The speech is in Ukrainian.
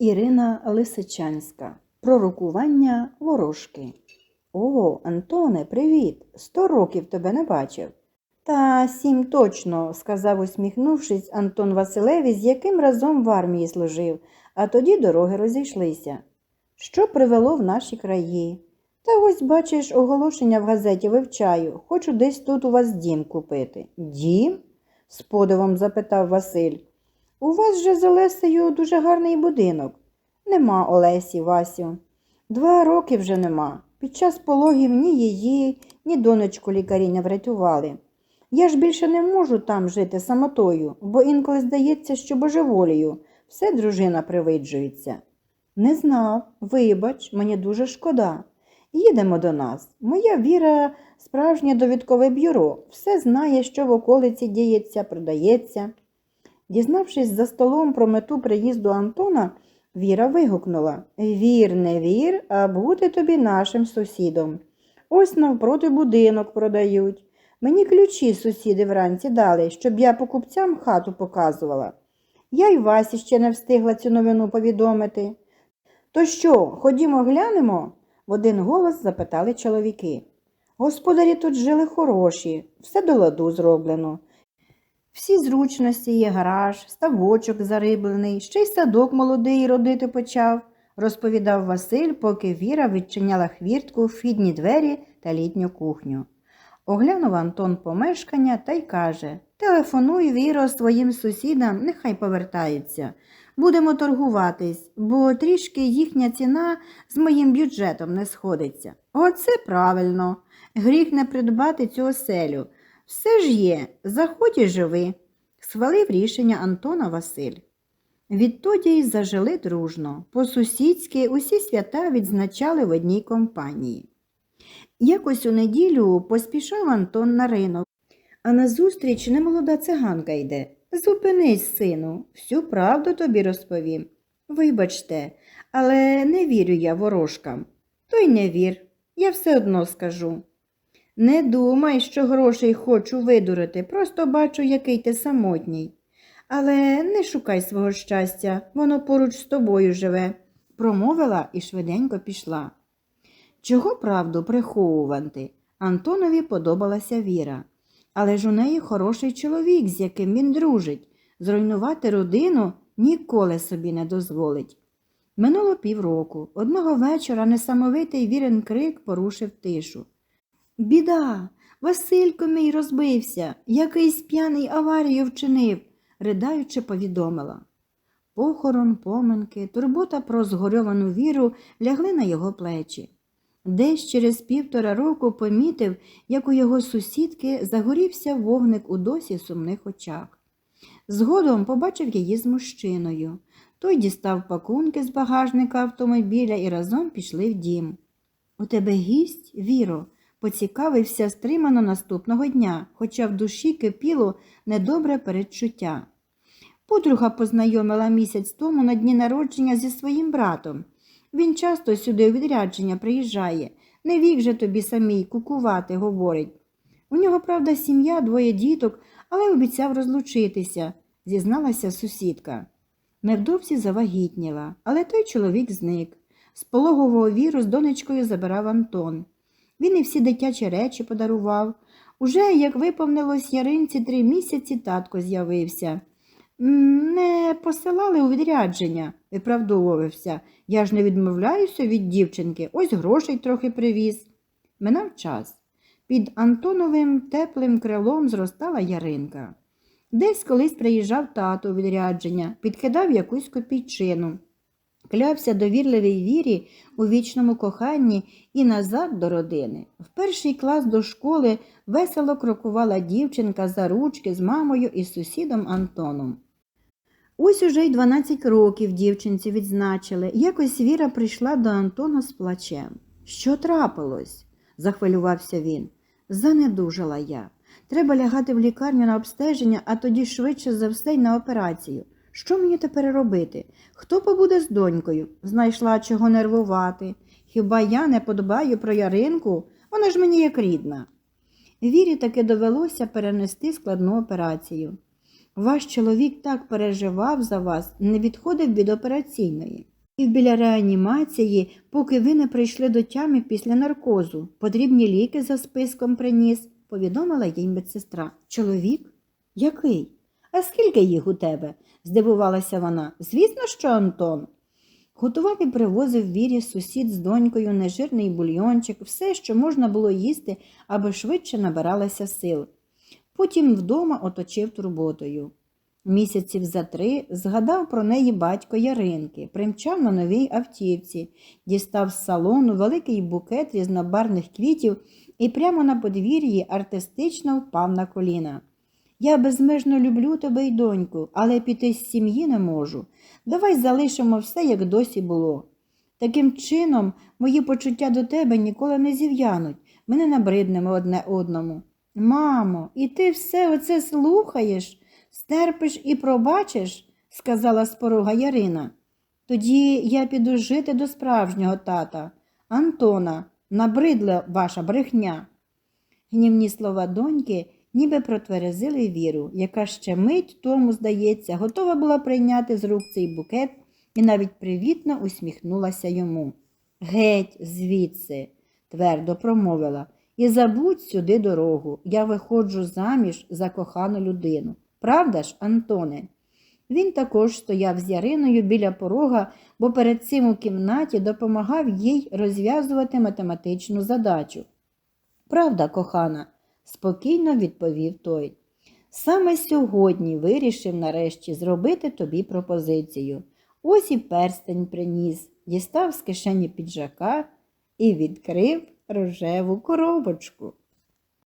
Ірина Лисичанська. Пророкування ворожки. О, Антоне, привіт! Сто років тебе не бачив. Та сім точно, сказав, усміхнувшись, Антон Василевич, з яким разом в армії служив, а тоді дороги розійшлися. Що привело в наші краї? Та ось, бачиш, оголошення в газеті вивчаю. Хочу десь тут у вас дім купити. Дім? з подивом запитав Василь. У вас же з Олесею дуже гарний будинок. Нема Олесі, Васю. Два роки вже нема. Під час пологів ні її, ні донечку лікарі не врятували. Я ж більше не можу там жити самотою, бо інколи здається, що божеволію. Все дружина привиджується. Не знав, вибач, мені дуже шкода. Їдемо до нас. Моя віра справжнє довідкове бюро. Все знає, що в околиці діється, продається. Дізнавшись за столом про мету приїзду Антона, Віра вигукнула Вір, не вір, а бути тобі нашим сусідом. Ось навпроти будинок продають. Мені ключі сусіди вранці дали, щоб я покупцям хату показувала. Я й Васі ще не встигла цю новину повідомити. То що, ходімо глянемо? в один голос запитали чоловіки. Господарі тут жили хороші, все до ладу зроблено. Всі зручності є гараж, ставочок зариблений, ще й садок молодий родити почав, розповідав Василь, поки Віра відчиняла хвіртку, вхідні двері та літню кухню. Оглянув Антон помешкання та й каже Телефонуй, Віро, своїм сусідам, нехай повертаються. Будемо торгуватись, бо трішки їхня ціна з моїм бюджетом не сходиться. Оце правильно. Гріх не придбати цю оселю. Все ж є, заходь і живи, схвалив рішення Антона Василь. Відтоді й зажили дружно. По-сусідськи усі свята відзначали в одній компанії. Якось у неділю поспішав Антон на ринок, а назустріч немолода циганка йде. Зупинись, сину, всю правду тобі розповім. Вибачте, але не вірю я ворожкам. То й не вір, я все одно скажу. Не думай, що грошей хочу видурити, просто бачу, який ти самотній. Але не шукай свого щастя, воно поруч з тобою живе, промовила і швиденько пішла. Чого правду приховувати? Антонові подобалася віра. Але ж у неї хороший чоловік, з яким він дружить. Зруйнувати родину ніколи собі не дозволить. Минуло півроку. Одного вечора несамовитий вірен крик порушив тишу. Біда, Василько мій розбився, якийсь п'яний аварію вчинив, ридаючи, повідомила. Похорон, поминки, турбота про згорьовану віру лягли на його плечі. Десь через півтора року помітив, як у його сусідки загорівся вогник у досі сумних очах. Згодом побачив її з мужчиною. Той дістав пакунки з багажника автомобіля і разом пішли в дім. У тебе гість, Віро, поцікавився стримано наступного дня, хоча в душі кипіло недобре передчуття. Подруга познайомила місяць тому на дні народження зі своїм братом. Він часто сюди у відрядження приїжджає. Не вік же тобі самій кукувати, говорить. У нього, правда, сім'я, двоє діток, але обіцяв розлучитися, зізналася сусідка. Невдовзі завагітніла, але той чоловік зник. З пологового віру з донечкою забирав Антон. Він і всі дитячі речі подарував. Уже, як виповнилось яринці три місяці, татко з'явився. Не посилали у відрядження, виправдовувався. Я ж не відмовляюся від дівчинки, ось грошей трохи привіз. Минав час. Під Антоновим теплим крилом зростала яринка. Десь колись приїжджав тато у відрядження, підкидав якусь копійчину. Клявся довірливій вірі у вічному коханні і назад до родини. В перший клас до школи весело крокувала дівчинка за ручки з мамою і сусідом Антоном. Ось уже й 12 років дівчинці відзначили. Якось Віра прийшла до Антона з плачем. Що трапилось? захвилювався він. Занедужала я. Треба лягати в лікарню на обстеження, а тоді швидше за все й на операцію. Що мені тепер робити? Хто побуде з донькою? Знайшла чого нервувати. Хіба я не подбаю про яринку? Вона ж мені як рідна. Вірі таки довелося перенести складну операцію. Ваш чоловік так переживав за вас, не відходив від операційної. І біля реанімації, поки ви не прийшли до тями після наркозу. Потрібні ліки за списком приніс, повідомила їй медсестра. Чоловік? Який? А скільки їх у тебе? здивувалася вона. Звісно, що Антон. Готував і привозив вірі сусід з донькою, нежирний бульйончик, все, що можна було їсти, аби швидше набиралася сил. Потім вдома оточив турботою. Місяців за три згадав про неї батько Яринки, примчав на новій автівці, дістав з салону великий букет різнобарних квітів і прямо на подвір'ї артистично впав на коліна. Я безмежно люблю тебе й доньку, але піти з сім'ї не можу. Давай залишимо все, як досі було. Таким чином, мої почуття до тебе ніколи не зів'януть, ми не набриднемо одне одному. Мамо, і ти все оце слухаєш, стерпиш і пробачиш, сказала з порога Ярина. Тоді я піду жити до справжнього тата. Антона, набридла ваша брехня. Гнівні слова доньки ніби протверезили віру, яка ще мить тому, здається, готова була прийняти з рук цей букет і навіть привітно усміхнулася йому. Геть звідси, твердо промовила, і забудь сюди дорогу. Я виходжу заміж за кохану людину. Правда ж, Антоне? Він також стояв з Яриною біля порога, бо перед цим у кімнаті допомагав їй розв'язувати математичну задачу. Правда, кохана, спокійно відповів той. Саме сьогодні вирішив нарешті зробити тобі пропозицію. Ось і перстень приніс, дістав з кишені піджака і відкрив рожеву коробочку.